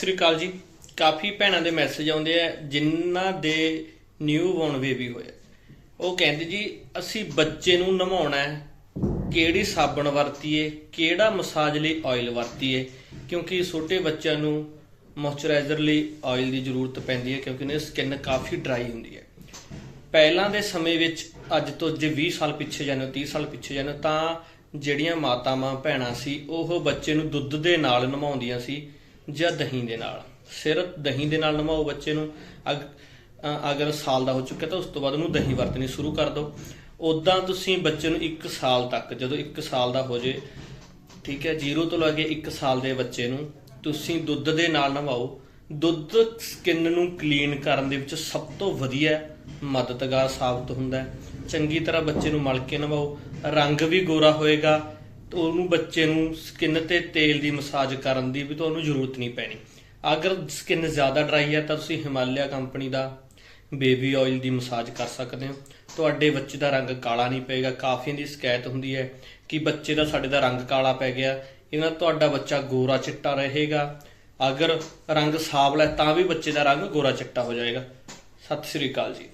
ਸ੍ਰੀ ਅਕਾਲ ਜੀ। ਕਾਫੀ ਭੈਣਾਂ ਦੇ ਮੈਸੇਜ ਆਉਂਦੇ ਆ, ਜਿਨ੍ਹਾਂ ਦੇ ਨਿਊ ਬੋਰਨ ਬੇਬੀ ਹੋਇਆ। ਉਹ ਕਹਿੰਦੇ ਜੀ, ਅਸੀਂ ਬੱਚੇ ਨੂੰ ਨਵਾਉਣਾ ਹੈ। ਕਿਹੜੀ ਸਾਬਣ ਵਰਤੀਏ? ਕਿਹੜਾ ਮਸਾਜ ਲਈ ਆਇਲ ਵਰਤੀਏ? ਕਿਉਂਕਿ ਛੋਟੇ ਬੱਚਿਆਂ ਨੂੰ ਮੋਇਸਚਰਾਈਜ਼ਰ ਲਈ ਆਇਲ ਦੀ ਜ਼ਰੂਰਤ ਪੈਂਦੀ ਹੈ, ਕਿਉਂਕਿ ਉਹਨਾਂ ਦੀ ਸਕਿਨ ਕਾਫੀ ਡਰਾਈ ਹੁੰਦੀ ਹੈ। ਪਹਿਲਾਂ ਦੇ ਸਮੇਂ ਵਿੱਚ, ਅੱਜ ਤੋਂ ਜੇ 20 ਸਾਲ ਪਿੱਛੇ ਜਾਂਦੇ ਹੋ 30 ਸਾਲ ਪਿੱਛੇ ਜਾਣੋ ਤਾਂ ਜਿਹੜੀਆਂ ਮਾਤਾਵਾਂ, ਭੈਣਾਂ ਸੀ, ਉਹ ਬੱਚੇ ਨੂੰ ਦੁੱਧ ਦੇ ਨਾਲ ਨਵਾਉਂਦੀਆਂ ਸੀ। ਜਾਂ ਦਹੀਂ ਦੇ ਨਾਲ। ਸਿਰਫ ਦਹੀਂ ਦੇ ਨਾਲ ਨਵਾਓ ਬੱਚੇ ਨੂੰ। ਅਗਰ ਸਾਲ ਦਾ ਹੋ ਚੁੱਕਾ ਤਾਂ ਉਸ ਤੋਂ ਬਾਅਦ ਉਹਨੂੰ ਦਹੀਂ ਵਰਤਣੀ ਸ਼ੁਰੂ ਕਰ ਦਿਓ। ਉਦਾਂ ਤੁਸੀਂ ਬੱਚੇ ਨੂੰ 1 ਸਾਲ ਤੱਕ, ਜਦੋਂ 1 ਸਾਲ ਦਾ ਹੋ ਜੇ, ਠੀਕ ਹੈ 0 ਤੋਂ ਲੈ ਕੇ 1 ਸਾਲ ਦੇ ਬੱਚੇ ਨੂੰ ਤੁਸੀਂ ਦੁੱਧ ਦੇ ਨਾਲ ਨਵਾਓ ਦੁੱਧ ਸਕਿਨ ਨੂੰ ਕਲੀਨ ਕਰਨ ਦੇ ਵਿੱਚ ਸਭ ਤੋਂ ਵਧੀਆ ਮਦਦਗਾਰ ਸਾਬਤ ਹੁੰਦਾ ਹੈ। ਚੰਗੀ ਤਰ੍ਹਾਂ ਬੱਚੇ ਨੂੰ ਮਲ ਕੇ ਨਵਾਓ ਰੰਗ ਵੀ ਗੋਰਾ ਹੋਏਗਾ। ਉਹਨੂੰ ਬੱਚੇ ਨੂੰ ਸਕਿਨ ਤੇ ਤੇਲ ਦੀ ਮਸਾਜ ਕਰਨ ਦੀ ਵੀ ਤੁਹਾਨੂੰ ਜ਼ਰੂਰਤ ਨਹੀਂ ਪੈਣੀ। ਅਗਰ ਸਕਿਨ ਜ਼ਿਆਦਾ ਡਰਾਈ ਹੈ ਤਾਂ ਤੁਸੀਂ ਹਿਮਾਲਿਆ ਕੰਪਨੀ ਦਾ ਬੇਬੀ ਆਇਲ ਦੀ ਮਸਾਜ ਕਰ ਸਕਦੇ ਹੋ। ਤੁਹਾਡੇ ਬੱਚੇ ਦਾ ਰੰਗ ਕਾਲਾ ਨਹੀਂ ਪਏਗਾ। ਕਾਫੀ ਦੀ ਸ਼ਿਕਾਇਤ ਹੁੰਦੀ ਹੈ ਕਿ ਬੱਚੇ ਦਾ ਸਾਡੇ ਦਾ ਰੰਗ ਕਾਲਾ ਪੈ ਗਿਆ। ਇਹਨਾਂ ਤੁਹਾਡਾ ਬੱਚਾ ਗੋਰਾ ਚਿੱਟਾ ਰਹੇਗਾ। ਅਗਰ ਰੰਗ ਸਾਵਲਾ ਹੈ ਤਾਂ ਵੀ ਬੱਚੇ ਦਾ ਰੰਗ ਗੋਰਾ ਚਿੱਟਾ ਹੋ ਜਾਏਗਾ। ਸਤਿ ਸ੍ਰੀ ਅਕਾਲ ਜੀ।